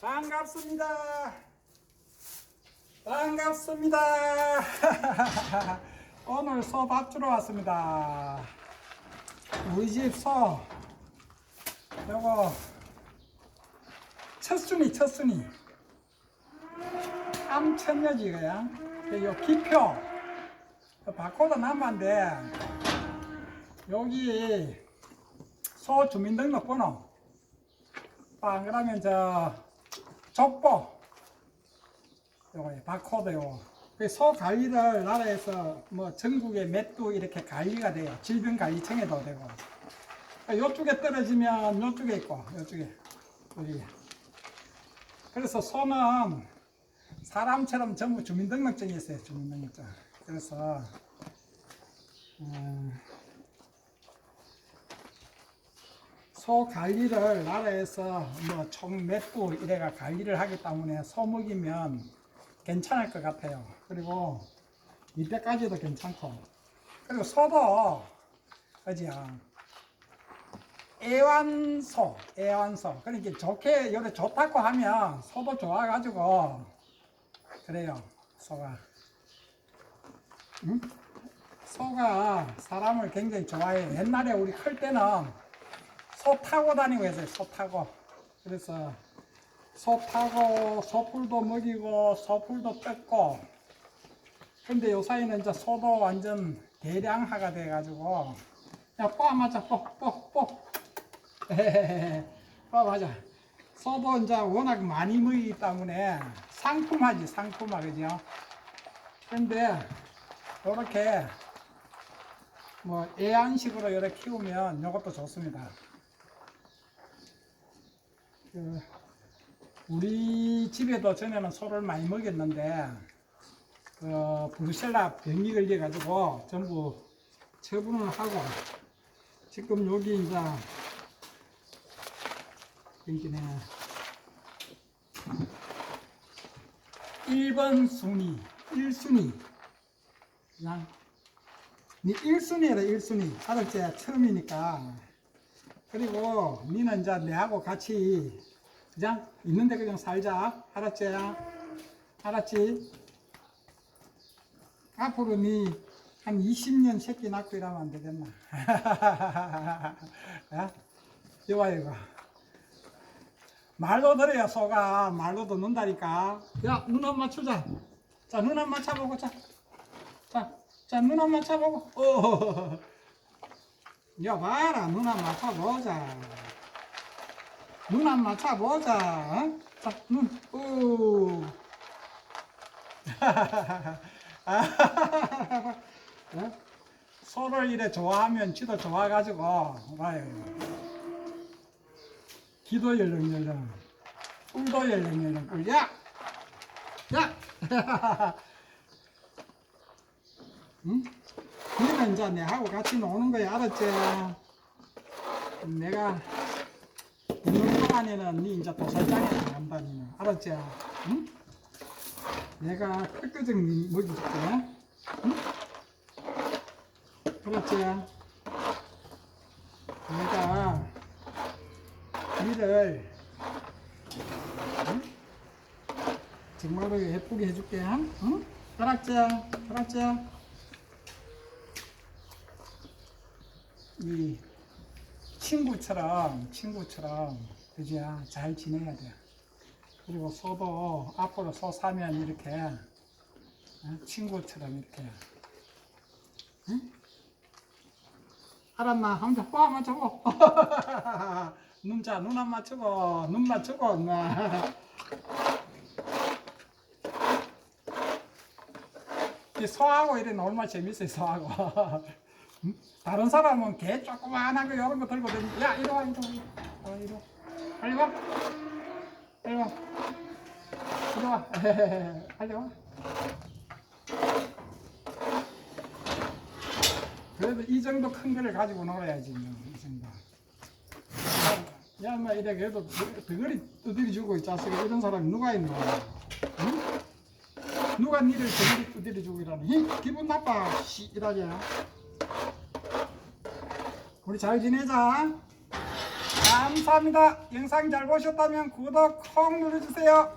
반갑습니다. 반갑습니다. 오늘 소 밥 주러 왔습니다. 우리 집 소. 요거 첫순이 첫순이. 암천여지 이거야. 요 기표. 바코드 남반데 여기 소 주민등록번호. 아, 그러면 저 족보 요거 바코드 요거. 그소 관리를 나라에서 뭐 전국에 몇두 이렇게 관리가 돼요. 질병관리청에도 되고. 요쪽에 떨어지면 요쪽에 있고 요쪽에. 여기. 그래서 소는 사람처럼 전부 주민등록증이 있어요 주민등록증. 그래서 음, 소 관리를 나라에서 뭐총몇부 이래가 관리를 하기 때문에 소 먹이면 괜찮을 것 같아요. 그리고 이때까지도 괜찮고 그리고 소도 그지야 애완소 애완소 그러니까 좋게 요래 좋다고 하면 소도 좋아가지고 그래요 소가 응? 소가 사람을 굉장히 좋아해요. 옛날에 우리 클 때는 소 타고 다니고 했어요. 소 타고. 그래서 소 타고 소풀도 먹이고 소풀도 뜯고. 근데 요 사이는 이제 소도 완전 대량화가 돼가지고 야, 뽀 맞아, 뽀, 뽀, 뽀. 뽀 맞아. 소도 이제 워낙 많이 먹이기 때문에 상품하지, 상품화, 그죠? 근데 이렇게 뭐 애완식으로 이렇게 키우면 이것도 좋습니다. 그 우리 집에도 전에는 소를 많이 먹였는데 그 브루셀라 병이 걸려 가지고 전부 처분을 하고 지금 여기 이제 여기네. 1번 순위 1순위. 그냥 니 1순위라 1순위. 알았지? 처음이니까 그리고 니는 이제 내하고 같이 그냥 있는데 그냥 살자 알았지? 알았지? 앞으로 니 한 20년 새끼 낳고 이러면 안 되겠나? 야? 이봐 이거 말도 들어야 소가 말도 듣는다니까 야 눈 한 맞추자 자 눈 한 맞춰보고 자 자, 자, 눈 한 맞춰보고. 어. 야, 봐라. 눈 한 맞춰보자. 눈 한 맞춰보자. 어? 자, 눈. 오. 어? 소를 이래 좋아하면 지도 좋아가지고, 봐요. 기도 열렁열렁. 꿀도 열렁열렁. 꿀. 야! 야! 응? 이제 내하고 같이 노는 거야, 알았지? 내가 있는 동안에는 네 이제 도살장에 간다, 니는. 알았지? 응? 내가 끄끄정 먹여줄게. 응? 알았지? 내가 니를 응? 정말로 예쁘게 해줄게. 응? 알았지? 알았지? 이 친구처럼 친구처럼 그지야 잘 지내야 돼. 그리고 소도 앞으로 소 사면 이렇게 어? 친구처럼 이렇게 응? 알았나? 한번 뽀 맞추고 눈자 눈 안 맞추고 눈 맞추고 나. 이 소하고 이래 놀면 재밌어요 소하고 응? 다른 사람은 개 조그만한 거 이런 거 들고 다니 야 이리 와 이리 와 어, 이리 와 빨리 와 빨리 와 이리 와 빨리 와 그래도 이 정도 큰 거를 가지고 놀아야지 뭐, 이 정도 야, 마 이래 그래도 덩어리 두드려 주고 이 자식아 이런 사람이 누가 있노? 응? 누가 니를 덩어리 두드려 주고 이러니? 히? 기분 나빠 씨 이러냐? 우리 잘 지내자. 감사합니다. 영상 잘 보셨다면 구독 콩 눌러주세요.